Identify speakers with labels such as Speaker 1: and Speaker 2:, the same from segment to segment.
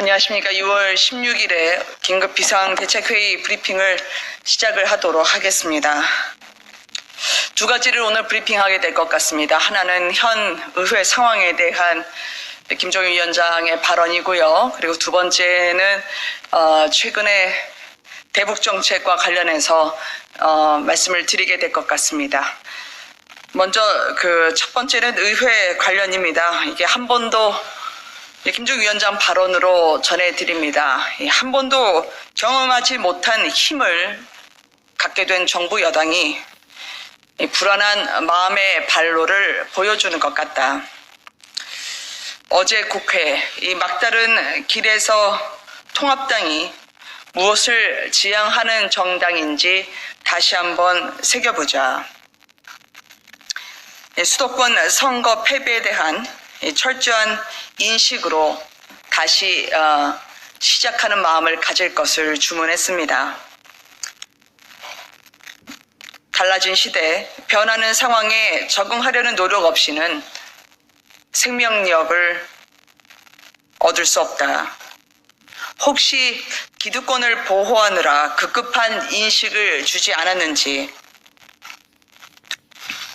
Speaker 1: 안녕하십니까. 6월 16일에 긴급 비상 대책회의 브리핑을 시작을 하도록 하겠습니다. 두 가지를 오늘 브리핑하게 될 것 같습니다. 하나는 현 의회 상황에 대한 김종인 위원장의 발언이고요. 그리고 두 번째는 어, 최근에 대북 정책과 관련해서 어, 말씀을 드리게 될 것 같습니다. 먼저 그 첫 번째는 의회 관련입니다. 이게 한 번도 예, 김종 위원장 발언으로 전해드립니다. 예, 한 번도 경험하지 못한 힘을 갖게 된 정부 여당이 이 불안한 마음의 발로를 보여주는 것 같다. 어제 국회 이 막다른 길에서 통합당이 무엇을 지향하는 정당인지 다시 한번 새겨보자. 예, 수도권 선거 패배에 대한 이 철저한 인식으로 다시 어, 시작하는 마음을 가질 것을 주문했습니다. 달라진 시대, 변하는 상황에 적응하려는 노력 없이는 생명력을 얻을 수 없다. 혹시 기득권을 보호하느라 급급한 인식을 주지 않았는지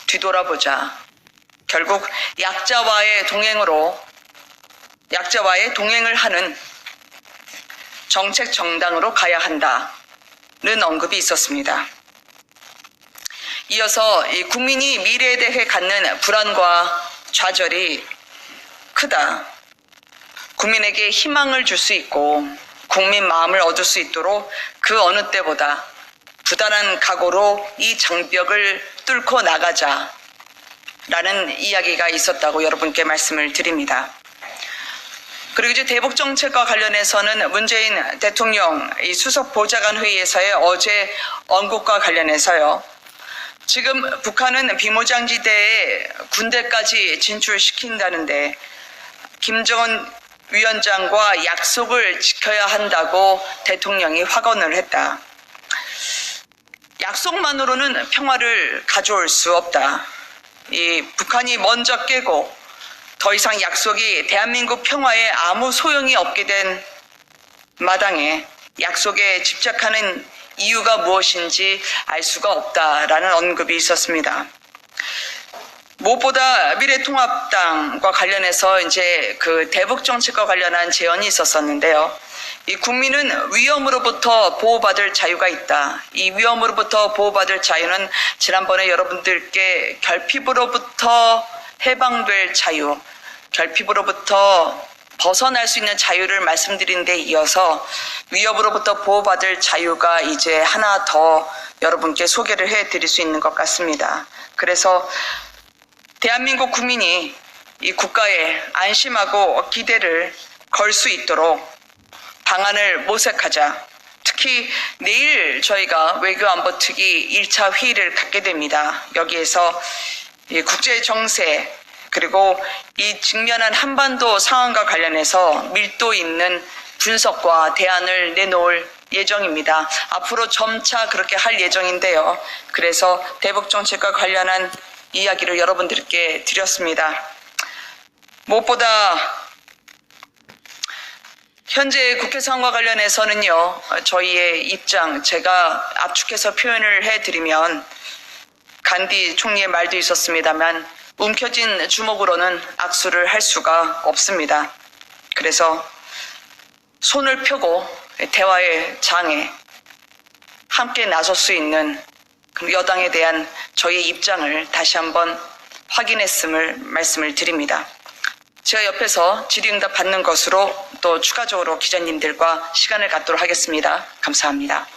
Speaker 1: 뒤돌아보자. 결국 약자와의 동행으로 약자와의 동행을 하는 정책 정당으로 가야 한다는 언급이 있었습니다. 이어서 이 국민이 미래에 대해 갖는 불안과 좌절이 크다. 국민에게 희망을 줄 수 있고 국민 마음을 얻을 수 있도록 그 어느 때보다 부단한 각오로 이 장벽을 뚫고 나가자. 라는 이야기가 있었다고 여러분께 말씀을 드립니다. 그리고 이제 대북 정책과 관련해서는 문재인 대통령 이 수석 보좌관 회의에서의 어제 언급과 관련해서요. 지금 북한은 비무장지대에 군대까지 진출시킨다는데 김정은 위원장과 약속을 지켜야 한다고 대통령이 확언을 했다. 약속만으로는 평화를 가져올 수 없다. 이 북한이 먼저 깨고 더 이상 약속이 대한민국 평화에 아무 소용이 없게 된 마당에 약속에 집착하는 이유가 무엇인지 알 수가 없다라는 언급이 있었습니다. 무엇보다 미래통합당과 관련해서 이제 그 대북 정책과 관련한 제언이 있었었는데요. 이 국민은 위험으로부터 보호받을 자유가 있다. 이 위험으로부터 보호받을 자유는 지난번에 여러분들께 결핍으로부터 해방될 자유, 결핍으로부터 벗어날 수 있는 자유를 말씀드린 데 이어서 위협으로부터 보호받을 자유가 이제 하나 더 여러분께 소개를 해 드릴 수 있는 것 같습니다. 그래서 대한민국 국민이 이 국가에 안심하고 기대를 걸 수 있도록 방안을 모색하자. 특히 내일 저희가 외교안보특위 1차 회의를 갖게 됩니다. 여기에서 이 국제 정세 그리고 이 직면한 한반도 상황과 관련해서 밀도 있는 분석과 대안을 내놓을 예정입니다. 앞으로 점차 그렇게 할 예정인데요. 그래서 대북 정책과 관련한 이야기를 여러분들께 드렸습니다. 무엇보다 현재 국회 상황과 관련해서는요, 저희의 입장, 제가 압축해서 표현을 해드리면, 간디 총리의 말도 있었습니다만, 움켜진 주먹으로는 악수를 할 수가 없습니다. 그래서 손을 펴고 대화의 장에 함께 나설 수 있는 그 여당에 대한 저희의 입장을 다시 한번 확인했음을 말씀을 드립니다. 제가 옆에서 질의응답 받는 것으로 또 추가적으로 기자님들과 시간을 갖도록 하겠습니다. 감사합니다.